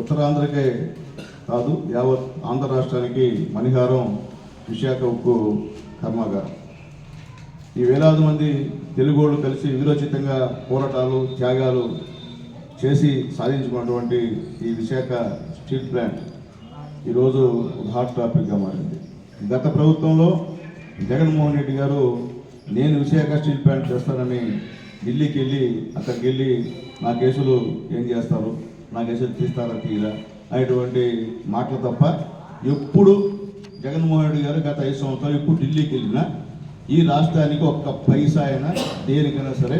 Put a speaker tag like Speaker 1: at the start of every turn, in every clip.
Speaker 1: ఉత్తరాంధ్రకే కాదు యావత్ ఆంధ్ర రాష్ట్రానికి మణిహారం విశాఖ ఉక్కు కర్మాగారం ఈ వేలాది మంది తెలుగోళ్ళు కలిసి విరోచితంగా పోరాటాలు త్యాగాలు చేసి సాధించుకున్నటువంటి ఈ విశాఖ స్టీల్ ప్లాంట్ ఈరోజు ఒక హాట్ టాపిక్గా మారింది. గత ప్రభుత్వంలో జగన్మోహన్ రెడ్డి గారు నేను విశాఖ స్టీల్ ప్లాంట్ చేస్తానని ఢిల్లీకి వెళ్ళి అక్కడికి వెళ్ళి నా కేసులు ఏం చేస్తారు? నాకు కేసులు తీస్తారా తీయరా అనేటువంటి మాటలు తప్ప ఎప్పుడు జగన్మోహన్ రెడ్డి గారు గత ఐదు సంవత్సరాలు ఎప్పుడు ఢిల్లీకి వెళ్ళినా ఈ రాష్ట్రానికి ఒక్క పైసా అయినా దేనికైనా సరే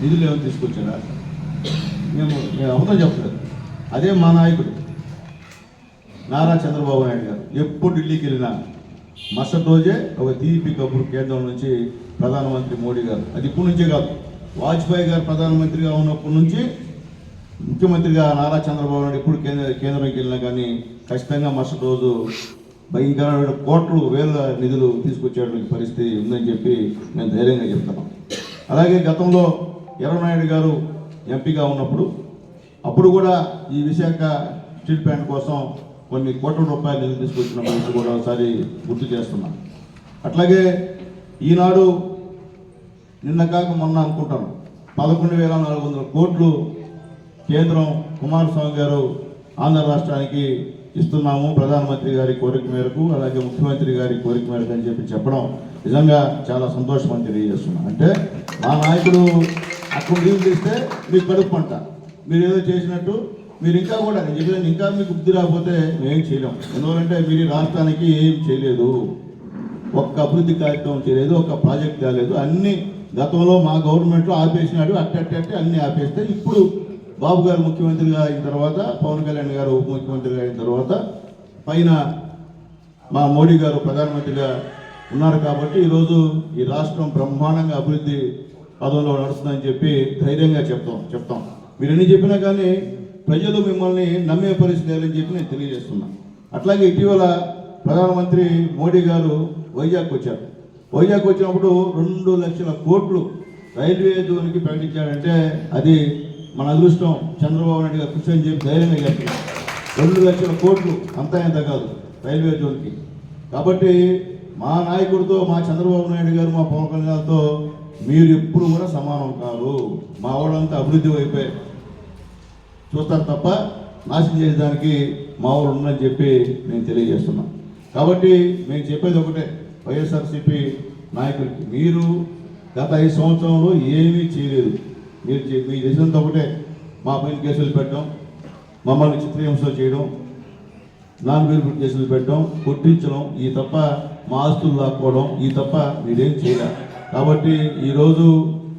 Speaker 1: నిధులు ఏమైనా తీసుకొచ్చారా? మేము మేము అబద్ధం చెప్పలేదు. అదే మా నాయకుడు నారా చంద్రబాబు నాయుడు గారు. ఎప్పుడు ఢిల్లీకి వెళ్ళినా మరుసటి రోజే ఒక తీపి కబురు కేంద్రం నుంచి ప్రధానమంత్రి మోడీ గారు. అది ఇప్పటి నుంచే కాదు. వాజ్పేయి గారు ప్రధానమంత్రిగా ఉన్నప్పటి నుంచి ముఖ్యమంత్రిగా నారా చంద్రబాబు నాయుడు ఎప్పుడు కేంద్ర కేంద్రంకి వెళ్ళినా కానీ ఖచ్చితంగా మరుసటి రోజు భయంకరమైన కోట్లు వేల నిధులు తీసుకొచ్చేటువంటి పరిస్థితి ఉందని చెప్పి మేము ధైర్యంగా చెప్తున్నాం అలాగే గతంలో ఎర్రనాయుడు గారు ఎంపీగా ఉన్నప్పుడు అప్పుడు కూడా ఈ విశాఖ స్టీల్ ప్లాంట్ కోసం కొన్ని కోట్ల రూపాయలు నిధులు తీసుకొచ్చిన పరిస్థితి కూడా ఒకసారి గుర్తు చేస్తున్నాం. అట్లాగే ఈనాడు నిన్న కాక మొన్న అనుకుంటాను పదకొండు వేల నాలుగు వందల కోట్లు కేంద్రం కుమారస్వామి గారు ఆంధ్ర రాష్ట్రానికి ఇస్తున్నాము ప్రధానమంత్రి గారి కోరిక మేరకు అలాగే ముఖ్యమంత్రి గారి కోరిక మేరకు అని చెప్పి చెప్పడం నిజంగా చాలా సంతోషం అని తెలియజేస్తున్నాను. అంటే మా నాయకుడు అక్కడ లీవ్ తీస్తే మీకు కడుపు పంట. మీరు ఏదో చేసినట్టు మీరు ఇంకా కూడా నేను ఇంకా మీకు బుద్ధి రాకపోతే మేమేం చేయలేం. ఎందుకంటే మీరు రాష్ట్రానికి ఏం చేయలేదు. ఒక్క అభివృద్ధి కార్యక్రమం చేయలేదు ఒక ప్రాజెక్ట్ తేలేదు. అన్ని గతంలో మా గవర్నమెంట్లో ఆపేసినాడు అట్టట్టే అన్ని ఆపేస్తే ఇప్పుడు బాబు గారు ముఖ్యమంత్రిగా అయిన తర్వాత పవన్ కళ్యాణ్ గారు ఉప ముఖ్యమంత్రిగా అయిన తర్వాత పైన మా మోడీ గారు ప్రధానమంత్రిగా ఉన్నారు కాబట్టి ఈరోజు ఈ రాష్ట్రం బ్రహ్మాండంగా అభివృద్ధి పదంలో నడుస్తుందని చెప్పి ధైర్యంగా చెప్తాం చెప్తాం. మీరు ఎన్ని చెప్పినా కానీ ప్రజలు మిమ్మల్ని నమ్మే పరిస్థితి లేదని చెప్పి నేను తెలియజేస్తున్నా. అట్లాగే ఇటీవల ప్రధానమంత్రి మోడీ గారు వైజాగ్ వచ్చారు. వైజాగ్ వచ్చినప్పుడు రెండు లక్షల కోట్లు రైల్వే జోన్కి ప్రకటించాడంటే అది మన అదృష్టం చంద్రబాబు నాయుడు గారు కృషి అని చెప్పి ధైర్యంగా చెప్తున్నాం రెండు లక్షల కోట్లు అంతా ఎంత కాదు రైల్వే జోన్కి. కాబట్టి మా నాయకుడితో మా చంద్రబాబు నాయుడు గారు మా పవన్ కళ్యాణ్తో మీరు ఎప్పుడు కూడా సమానం కాదు. మా వాళ్ళంతా అభివృద్ధి వైపే చూస్తారు తప్ప నాశనం చేసేదానికి మా వాళ్ళు ఉందని చెప్పి నేను తెలియజేస్తున్నాం. కాబట్టి మేము చెప్పేది ఒకటే వైఎస్ఆర్సీపీ నాయకులకి మీరు గత ఐదు సంవత్సరంలో ఏమీ చేయలేదు. మీరు మీ చేసినంత ఒకటే మా పైన కేసులు పెట్టడం మమ్మల్ని చిత్రహింసలు చేయడం నాన్ వెలుగుడు కేసులు పెట్టడం కొట్టించడం ఈ తప్ప మా ఆస్తులు లాక్కోవడం ఈ తప్ప మీరేం చేయలే కాబట్టి ఈరోజు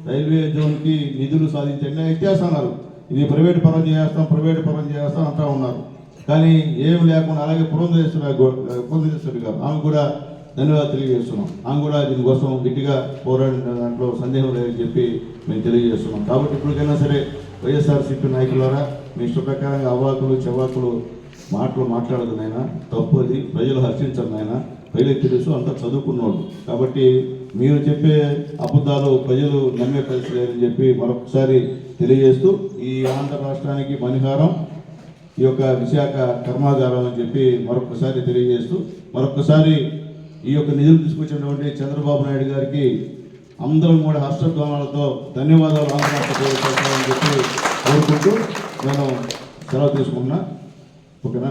Speaker 1: రైల్వే జోన్కి నిధులు సాధించండి ఇచ్చేస్తున్నారు ఇది ప్రైవేట్ పరం చేస్తాం ప్రైవేట్ పరం చేస్తాం అంటూ ఉన్నారు. కానీ ఏం లేకుండా అలాగే పురంధరేశ్వరి గారు పురంధరేశ్వరి గారు ఆమె కూడా ధన్యవాదాలు తెలియజేస్తున్నాం. ఆమె కూడా దీనికోసం గట్టిగా పోరాడిన దాంట్లో సందేహం లేదని చెప్పి మేము తెలియజేస్తున్నాం. కాబట్టి ఇప్పటికైనా సరే వైఎస్ఆర్సీపీ నాయకులారా మీ ఇష్ట ప్రకారంగా అవాకులు చెవాకులు మాటలు మాట్లాడదు నాయన. తప్పు అది ప్రజలు హర్షించరు నాయన. ప్రజలకు తెలుసు అంత చదువుకున్నోళ్ళు. కాబట్టి మీరు చెప్పే అబద్ధాలు ప్రజలు నమ్మే పరిస్థితి లేదని చెప్పి మరొకసారి తెలియజేస్తూ ఈ ఆంధ్ర రాష్ట్రానికి మణిహారం ఈ యొక్క విశాఖ కర్మాగారం అని చెప్పి మరొకసారి తెలియజేస్తూ మరొకసారి ఈ యొక్క నిధులు తీసుకొచ్చినటువంటి చంద్రబాబు నాయుడు గారికి అందరం కూడా హర్షధ్వానాలతో ధన్యవాదాలు ఆంధ్ర రాష్ట్ర చెప్పి కోరుకుంటూ నేను సెలవు తీసుకున్నా ఓకేనా?